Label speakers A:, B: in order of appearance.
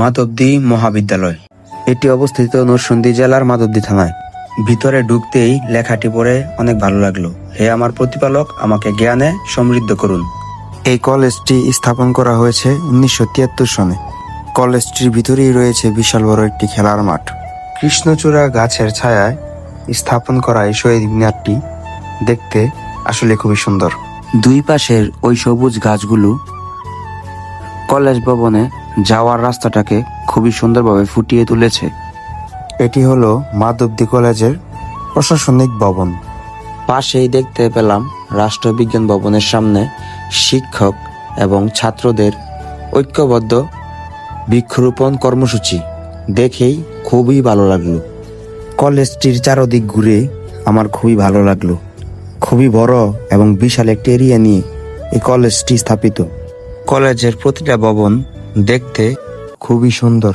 A: মাধবদী মহাবিদ্যালয়। এটি অবস্থিত নরসিংদী জেলার মাধবদী থানায়। ভিতরে ঢুকতেই লেখাটি পড়ে অনেক ভালো লাগল। হে আমার প্রতিপালক আমাকে জ্ঞানে সমৃদ্ধ করুন। এই কলেজটি স্থাপন করা হয়েছে উনিশশো তিয়াত্তর সনে। কলেজটির ভিতরেই রয়েছে বিশাল বড় একটি খেলার মাঠ। কৃষ্ণচূড়া গাছের ছায়ায় স্থাপন করা এই শহীদ মিনারটি দেখতে আসলে খুবই সুন্দর। দুই পাশের ওই সবুজ গাছগুলো কলেজ ভবনে যাওয়ার রাস্তাটাকে খুবই সুন্দরভাবে ফুটিয়ে তুলেছে। এটি হলো মাধবদী কলেজের প্রশাসনিক ভবন। পাশেই দেখতে পেলাম রাষ্ট্রবিজ্ঞান ভবনের সামনে শিক্ষক এবং ছাত্রদের ঐক্যবদ্ধ বৃক্ষরোপণ কর্মসূচি। দেখেই খুবই ভালো লাগল। কলেজটির চারদিক ঘুরে আমার খুবই ভালো লাগল। খুবই বড় এবং বিশাল একটি এরিয়া নিয়ে এই কলেজটি স্থাপিত। কলেজের প্রতিটা ভবন দেখতে খুবই সুন্দর।